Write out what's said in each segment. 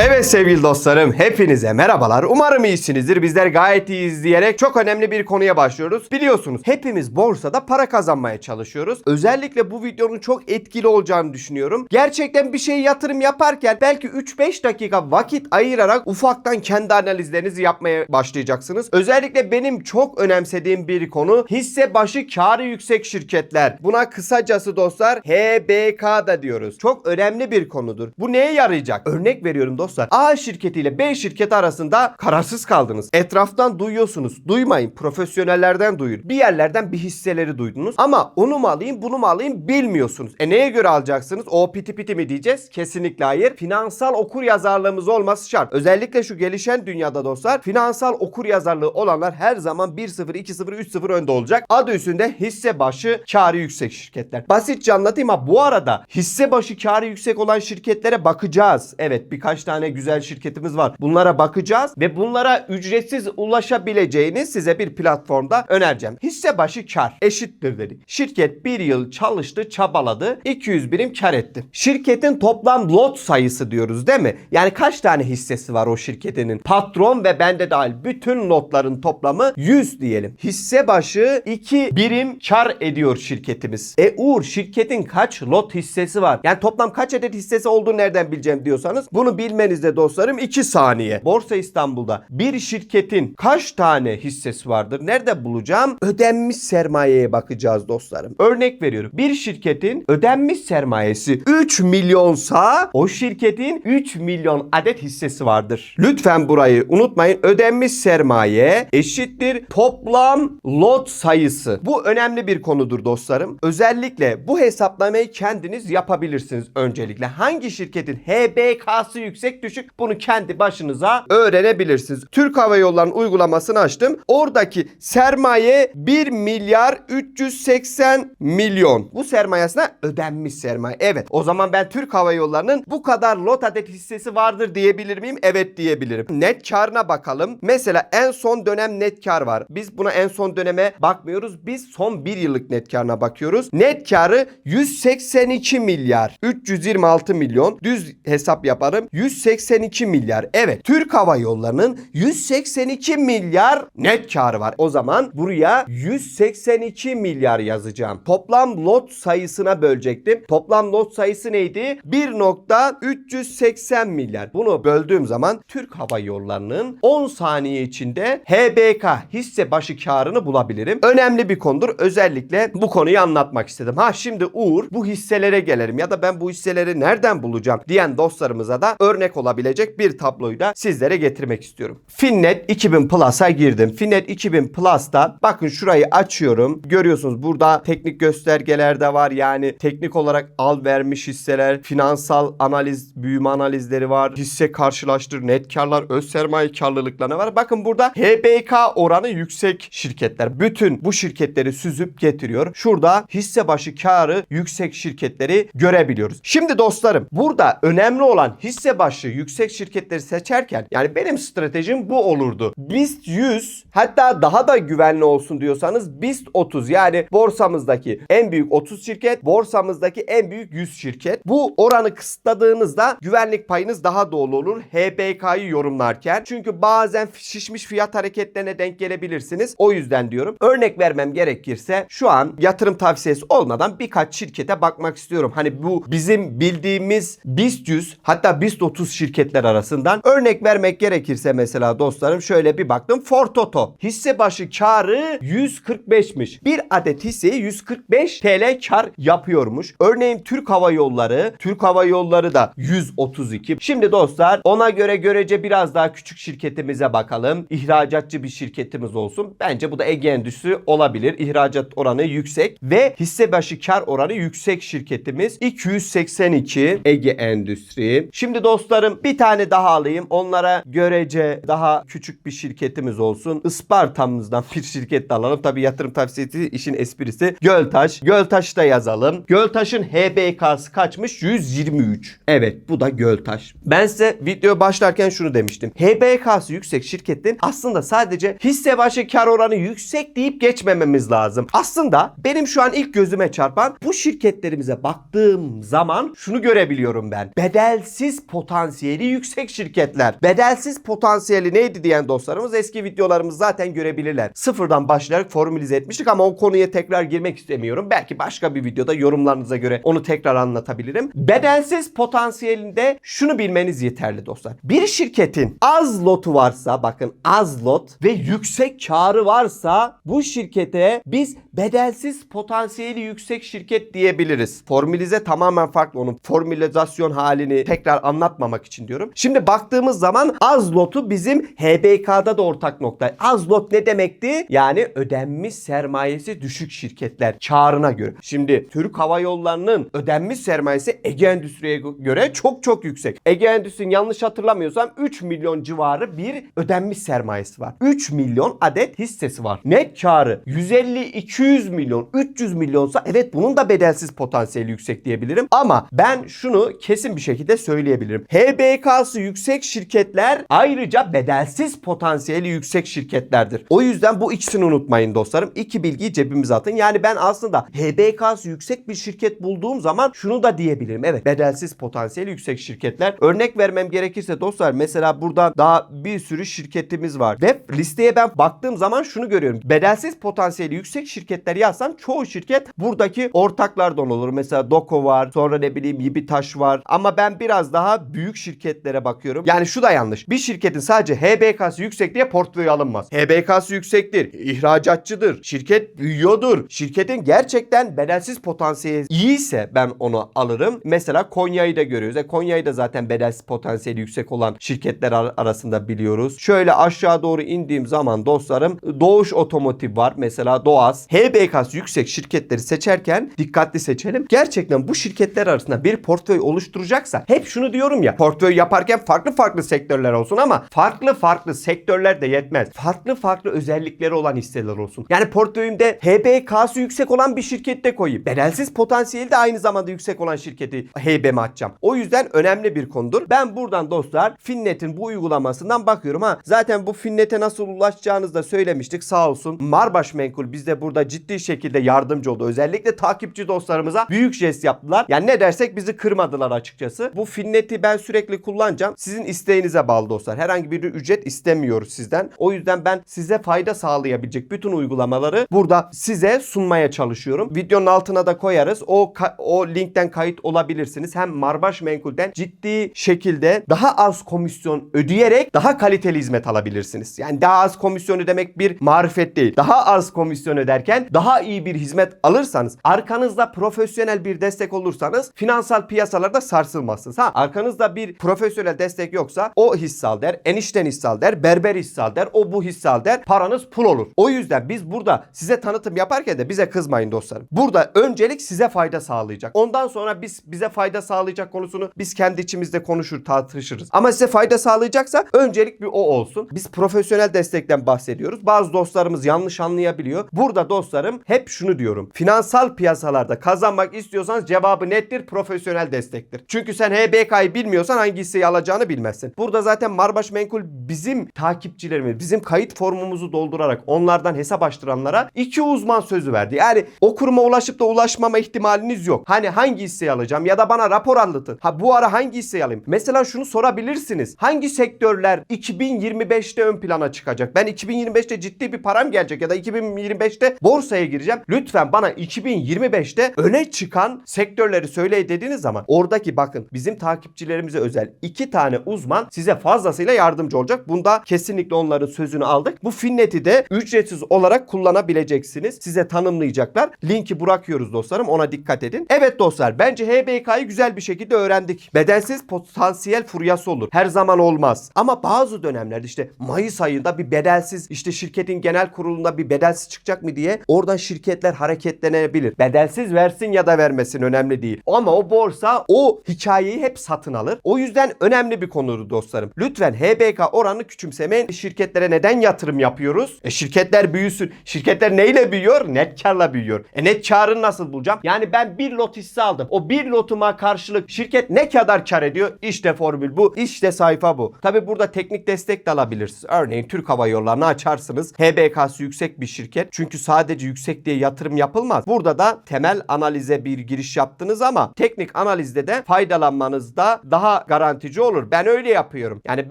Evet sevgili dostlarım hepinize merhabalar. Umarım iyisinizdir. Bizler gayet iyiyiz diyerek çok önemli bir konuya başlıyoruz. Biliyorsunuz hepimiz borsada para kazanmaya çalışıyoruz. Özellikle bu videonun çok etkili olacağını düşünüyorum. Gerçekten bir şey yatırım yaparken belki 3-5 dakika vakit ayırarak ufaktan kendi analizlerinizi yapmaya başlayacaksınız. Özellikle benim çok önemsediğim bir konu hisse başı karı yüksek şirketler. Buna kısacası dostlar HBK da diyoruz. Çok önemli bir konudur. Bu neye yarayacak? Örnek veriyorum dostlar. A şirketiyle B şirketi arasında kararsız kaldınız. Etraftan duyuyorsunuz. Duymayın. Profesyonellerden duyun. Bir yerlerden bir hisseleri duydunuz. Ama onu mu alayım bunu mu alayım bilmiyorsunuz. E neye göre alacaksınız? O piti piti mi diyeceğiz? Kesinlikle hayır. Finansal okur yazarlığımız olması şart. Özellikle şu gelişen dünyada dostlar finansal okur yazarlığı olanlar her zaman 1-0, 2-0, 3-0 önde olacak. Adı üstünde hisse başı karı yüksek şirketler. Basitçe anlatayım ama bu arada hisse başı karı yüksek olan şirketlere bakacağız. Evet birkaç tane güzel şirketimiz var. Bunlara bakacağız ve bunlara ücretsiz ulaşabileceğiniz size bir platformda önereceğim. Hisse başı kar eşittir dedi. Şirket bir yıl çalıştı, çabaladı. 200 birim kar etti. Şirketin toplam lot sayısı diyoruz değil mi? Yani kaç tane hissesi var o şirketinin? Patron ve bende dahil bütün lotların toplamı 100 diyelim. Hisse başı 2 birim kar ediyor şirketimiz. E Uğur şirketin kaç lot hissesi var? Yani toplam kaç adet hissesi olduğunu nereden bileceğim diyorsanız bunu bilmenizde dostlarım 2 saniye. Borsa İstanbul'da bir şirketin kaç tane hissesi vardır? Nerede bulacağım? Ödenmiş sermayeye bakacağız dostlarım. Örnek veriyorum. Bir şirketin ödenmiş sermayesi 3 milyonsa o şirketin 3 milyon adet hissesi vardır. Lütfen burayı unutmayın. Ödenmiş sermaye eşittir toplam lot sayısı. Bu önemli bir konudur dostlarım. Özellikle bu hesaplamayı kendiniz yapabilirsiniz öncelikle. Hangi şirketin HBK'sı yüksek düşük bunu kendi başınıza öğrenebilirsiniz. Türk Hava Yolları'nın uygulamasını açtım. Oradaki sermaye 1 milyar 380 milyon. Bu sermayesine ödenmiş sermaye. Evet o zaman ben Türk Hava Yolları'nın bu kadar lot adet hissesi vardır diyebilir miyim? Evet diyebilirim. Net karına bakalım. Mesela en son dönem net kar var. Biz buna en son döneme bakmıyoruz. Biz son bir yıllık net karına bakıyoruz. Net karı 182 milyar 326 milyon. Düz hesap yaparım. 182 milyar. Evet Türk Hava Yolları'nın 182 milyar net karı var. O zaman buraya 182 milyar yazacağım. Toplam lot sayısına bölecektim. Toplam lot sayısı neydi? 1.380 milyar. Bunu böldüğüm zaman Türk Hava Yolları'nın 10 saniye içinde HBK hisse başı karını bulabilirim. Önemli bir konudur. Özellikle bu konuyu anlatmak istedim. Ha şimdi Uğur bu hisselere gelelim ya da ben bu hisseleri nereden bulacağım diyen dostlarımıza da örnek olabilecek bir tabloyu da sizlere getirmek istiyorum. Finnet 2000 Plus'a girdim. Finnet 2000 Plus'ta bakın şurayı açıyorum. Görüyorsunuz burada teknik göstergeler de var. Yani teknik olarak al vermiş hisseler, finansal analiz, büyüme analizleri var. Hisse karşılaştır, net karlar, öz sermaye karlılıklarına var. Bakın burada HBK oranı yüksek şirketler. Bütün bu şirketleri süzüp getiriyor. Şurada hisse başı karı yüksek şirketleri görebiliyoruz. Şimdi dostlarım burada önemli olan hisse başı yüksek şirketleri seçerken yani benim stratejim bu olurdu. BIST 100 hatta daha da güvenli olsun diyorsanız BIST 30 yani borsamızdaki en büyük 30 şirket, borsamızdaki en büyük 100 şirket. Bu oranı kısıtladığınızda güvenlik payınız daha dolu olur. HBK'yı yorumlarken. Çünkü bazen şişmiş fiyat hareketlerine denk gelebilirsiniz. O yüzden diyorum. Örnek vermem gerekirse şu an yatırım tavsiyesi olmadan birkaç şirkete bakmak istiyorum. Hani bu bizim bildiğimiz BIST 100 hatta BIST 30 şirketler arasından örnek vermek gerekirse mesela dostlarım şöyle bir baktım. Fortoto hisse başı karı 145'miş. Bir adet hisseyi 145 TL kar yapıyormuş. Örneğin Türk Hava Yolları, Türk Hava Yolları da 132. Şimdi dostlar ona göre görece biraz daha küçük şirketimize bakalım. İhracatçı bir şirketimiz olsun. Bence bu da Ege Endüstri olabilir. İhracat oranı yüksek ve hisse başı kar oranı yüksek şirketimiz 282 Ege Endüstri. Şimdi dostlarım bir tane daha alayım. Onlara görece daha küçük bir şirketimiz olsun. Isparta'mızdan bir şirket de alalım. Tabii yatırım tavsiyesi işin esprisi. Göltaş. Göltaş da yazalım. Göltaş'ın HBK'sı kaçmış? 123. Evet bu da Göltaş. Ben size video başlarken şunu demiştim. HBK'sı yüksek şirketin aslında sadece hisse başı kar oranı yüksek deyip geçmememiz lazım. Aslında benim şu an ilk gözüme çarpan bu şirketlerimize baktığım zaman şunu görebiliyorum ben. Bedelsiz potansiyel potansiyeli yüksek şirketler. Bedelsiz potansiyeli neydi diyen dostlarımız eski videolarımız zaten görebilirler. Sıfırdan başlayarak formülize etmiştik ama o konuya tekrar girmek istemiyorum. Belki başka bir videoda yorumlarınıza göre onu tekrar anlatabilirim. Bedelsiz potansiyelinde şunu bilmeniz yeterli dostlar. Bir şirketin az lotu varsa bakın az lot ve yüksek karı varsa bu şirkete biz bedelsiz potansiyeli yüksek şirket diyebiliriz. Formülize tamamen farklı onun formülizasyon halini tekrar anlatmamak için diyorum. Şimdi baktığımız zaman az lotu bizim HBK'da da ortak nokta. Az lot ne demekti? Yani ödenmiş sermayesi düşük şirketler karına göre. Şimdi Türk Hava Yolları'nın ödenmiş sermayesi Ege Endüstri'ye göre çok çok yüksek. Ege Endüstri'nin yanlış hatırlamıyorsam 3 milyon civarı bir ödenmiş sermayesi var. 3 milyon adet hissesi var. Net karı 150-200 milyon, 300 milyonsa evet bunun da bedelsiz potansiyeli yüksek diyebilirim. Ama ben şunu kesin bir şekilde söyleyebilirim. HBK'sı yüksek şirketler ayrıca bedelsiz potansiyeli yüksek şirketlerdir. O yüzden bu ikisini unutmayın dostlarım. İki bilgiyi cebimize atın. Yani ben aslında HBK'sı yüksek bir şirket bulduğum zaman şunu da diyebilirim. Evet bedelsiz potansiyeli yüksek şirketler. Örnek vermem gerekirse dostlar mesela burada daha bir sürü şirketimiz var. Ve listeye ben baktığım zaman şunu görüyorum. Bedelsiz potansiyeli yüksek şirketler yazsam çoğu şirket buradaki ortaklardan olur. Mesela Doko var. Sonra ne bileyim Yibitaş var. Ama ben biraz daha büyük şirketlere bakıyorum. Yani şu da yanlış. Bir şirketin sadece HBK'sı yüksek diye portföy alınmaz. HBK'sı yüksektir. ihracatçıdır. Şirket büyüyordur. Şirketin gerçekten bedelsiz potansiyeli iyiyse ben onu alırım. Mesela Konya'yı da görüyoruz. E Konya'yı da zaten bedelsiz potansiyeli yüksek olan şirketler ar- arasında biliyoruz. Şöyle aşağı doğru indiğim zaman dostlarım Doğuş Otomotiv var. Mesela Doğaz. HBK'sı yüksek şirketleri seçerken dikkatli seçelim. Gerçekten bu şirketler arasında bir portföy oluşturacaksa hep şunu diyorum ya portföy yaparken farklı farklı sektörler olsun ama farklı farklı sektörler de yetmez. Farklı farklı özellikleri olan hisseler olsun. Yani portföyümde HBK'sı yüksek olan bir şirkette koyayım. Bedelsiz potansiyeli de aynı zamanda yüksek olan şirketi heybeme atacağım. O yüzden önemli bir konudur. Ben buradan dostlar Finnet'in bu uygulamasından bakıyorum ha. Zaten bu Finnet'e nasıl ulaşacağınızı da söylemiştik. Sağ olsun. Marbaş Menkul bizde burada ciddi şekilde yardımcı oldu. Özellikle takipçi dostlarımıza büyük jest yaptılar. Yani ne dersek bizi kırmadılar açıkçası. Bu Finnet'i ben sürekli kullanacağım. Sizin isteğinize bağlı dostlar. Herhangi bir ücret istemiyoruz sizden. O yüzden ben size fayda sağlayabilecek bütün uygulamaları burada size sunmaya çalışıyorum. Videonun altına da koyarız. O o linkten kayıt olabilirsiniz. Hem Marbaş Menkul'den ciddi şekilde daha az komisyon ödeyerek daha kaliteli hizmet alabilirsiniz. Yani daha az komisyon ödemek bir marifet değil. Daha az komisyon öderken daha iyi bir hizmet alırsanız, arkanızda profesyonel bir destek olursanız finansal piyasalarda sarsılmazsınız. Ha arkanızda bir profesyonel destek yoksa o hisse al der, enişten hisse al der, berber hisse al der, o bu hisse al der. Paranız pul olur. O yüzden biz burada size tanıtım yaparken de bize kızmayın dostlarım. Burada öncelik size fayda sağlayacak. Ondan sonra biz bize fayda sağlayacak konusunu biz kendi içimizde konuşur tartışırız. Ama size fayda sağlayacaksa öncelik bir o olsun. Biz profesyonel destekten bahsediyoruz. Bazı dostlarımız yanlış anlayabiliyor. Burada dostlarım hep şunu diyorum. Finansal piyasalarda kazanmak istiyorsanız cevabı nettir. Profesyonel destektir. Çünkü sen HBK'yı bilmiyorsan hangi hisseyi alacağını bilmezsin. Burada zaten Marbaş Menkul bizim takipçilerimiz, bizim kayıt formumuzu doldurarak onlardan hesap açtıranlara iki uzman sözü verdi. Yani o kuruma ulaşıp da ulaşmama ihtimaliniz yok. Hani hangi hisseyi alacağım ya da bana rapor anlatın. Ha bu ara hangi hisseyi alayım? Mesela şunu sorabilirsiniz. Hangi sektörler 2025'te ön plana çıkacak? Ben 2025'te ciddi bir param gelecek ya da 2025'te borsaya gireceğim. Lütfen bana 2025'te öne çıkan sektörleri söyleyin dediğiniz zaman oradaki bakın bizim takipçilerimize özel iki tane uzman size fazlasıyla yardımcı olacak. Bunda kesinlikle onların sözünü aldık. Bu Finnet'i de ücretsiz olarak kullanabileceksiniz. Size tanımlayacaklar. Linki bırakıyoruz dostlarım. Ona dikkat edin. Evet dostlar bence HBK'yı güzel bir şekilde öğrendik. Bedelsiz potansiyel furyası olur. Her zaman olmaz. Ama bazı dönemlerde işte Mayıs ayında bir bedelsiz işte şirketin genel kurulunda bir bedelsiz çıkacak mı diye oradan şirketler hareketlenebilir. Bedelsiz versin ya da vermesin önemli değil. Ama o borsa o hikayeyi hep satın alır. O yüzden önemli bir konudur dostlarım. Lütfen HBK oranı küçümsemeyin. Şirketlere neden yatırım yapıyoruz? E şirketler büyüsün. Şirketler neyle büyüyor? Net karla büyüyor. E net karını nasıl bulacağım? Yani ben bir lot hisse aldım. O bir lotuma karşılık şirket ne kadar kar ediyor? İşte formül bu. İşte sayfa bu. Tabi burada teknik destek de alabilirsiniz. Örneğin Türk Hava Yolları'nı açarsınız. HBK'sı yüksek bir şirket. Çünkü sadece yüksek diye yatırım yapılmaz. Burada da temel analize bir giriş yaptınız ama teknik analizde de faydalanmanızda daha daha garantici olur. Ben öyle yapıyorum. Yani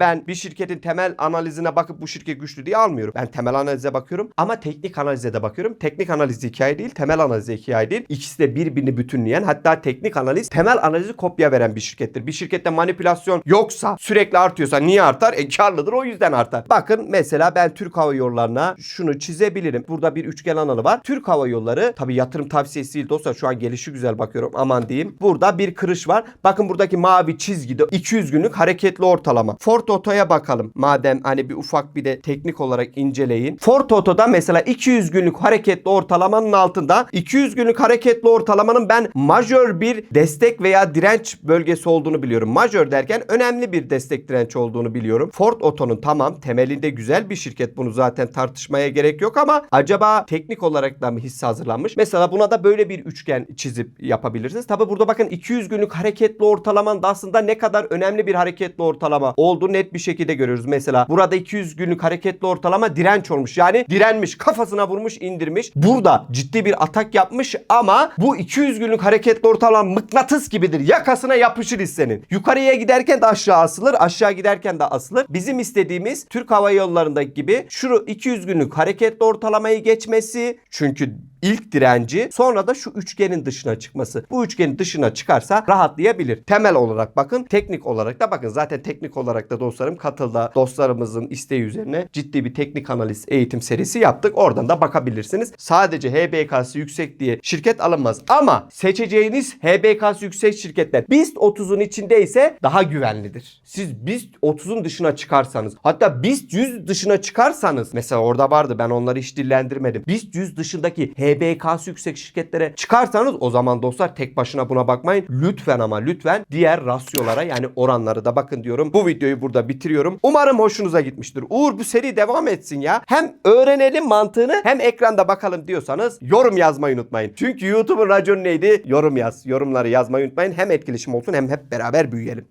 ben bir şirketin temel analizine bakıp bu şirket güçlü diye almıyorum. Ben temel analize bakıyorum ama teknik analize de bakıyorum. Teknik analiz hikaye değil, temel analiz hikaye değil. İkisi de birbirini bütünleyen hatta teknik analiz temel analizi kopya veren bir şirkettir. Bir şirkette manipülasyon yoksa sürekli artıyorsa niye artar? E karlıdır o yüzden artar. Bakın mesela ben Türk Hava Yolları'na şunu çizebilirim. Burada bir üçgen analı var. Türk Hava Yolları tabi yatırım tavsiyesi değil dostlar şu an gelişi güzel bakıyorum aman diyeyim. Burada bir kırış var. Bakın buradaki mavi çizgide 200 günlük hareketli ortalama. Ford Oto'ya bakalım. Madem hani bir ufak bir de teknik olarak inceleyin. Ford Oto'da mesela 200 günlük hareketli ortalamanın altında 200 günlük hareketli ortalamanın ben majör bir destek veya direnç bölgesi olduğunu biliyorum. Majör derken önemli bir destek direnç olduğunu biliyorum. Ford Oto'nun tamam temelinde güzel bir şirket bunu zaten tartışmaya gerek yok ama acaba teknik olarak da mı hisse hazırlanmış? Mesela buna da böyle bir üçgen çizip yapabilirsiniz. Tabi burada bakın 200 günlük hareketli ortalamanın da aslında ne kadar önemli bir hareketli ortalama olduğu net bir şekilde görüyoruz. Mesela burada 200 günlük hareketli ortalama direnç olmuş. Yani direnmiş, kafasına vurmuş, indirmiş. Burada ciddi bir atak yapmış ama bu 200 günlük hareketli ortalama mıknatıs gibidir. Yakasına yapışır hissenin. Yukarıya giderken de aşağı asılır, aşağı giderken de asılır. Bizim istediğimiz Türk Hava Yolları'ndaki gibi şu 200 günlük hareketli ortalamayı geçmesi. Çünkü ilk direnci sonra da şu üçgenin dışına çıkması. Bu üçgenin dışına çıkarsa rahatlayabilir. Temel olarak bakın teknik olarak da bakın zaten teknik olarak da dostlarım katılda dostlarımızın isteği üzerine ciddi bir teknik analiz eğitim serisi yaptık. Oradan da bakabilirsiniz. Sadece HBK'sı yüksek diye şirket alınmaz. Ama seçeceğiniz HBK'sı yüksek şirketler BIST 30'un içinde ise daha güvenlidir. Siz BIST 30'un dışına çıkarsanız hatta BIST 100 dışına çıkarsanız mesela orada vardı ben onları hiç dillendirmedim. BIST 100 dışındaki HBK'sı yüksek şirketlere çıkarsanız o zaman dostlar tek başına buna bakmayın. Lütfen ama lütfen diğer rasyolara yani oranları da bakın diyorum. Bu videoyu burada bitiriyorum. Umarım hoşunuza gitmiştir. Uğur bu seri devam etsin ya. Hem öğrenelim mantığını hem ekranda bakalım diyorsanız yorum yazmayı unutmayın. Çünkü YouTube'un raconu neydi? Yorum yaz. Yorumları yazmayı unutmayın. Hem etkileşim olsun hem hep beraber büyüyelim.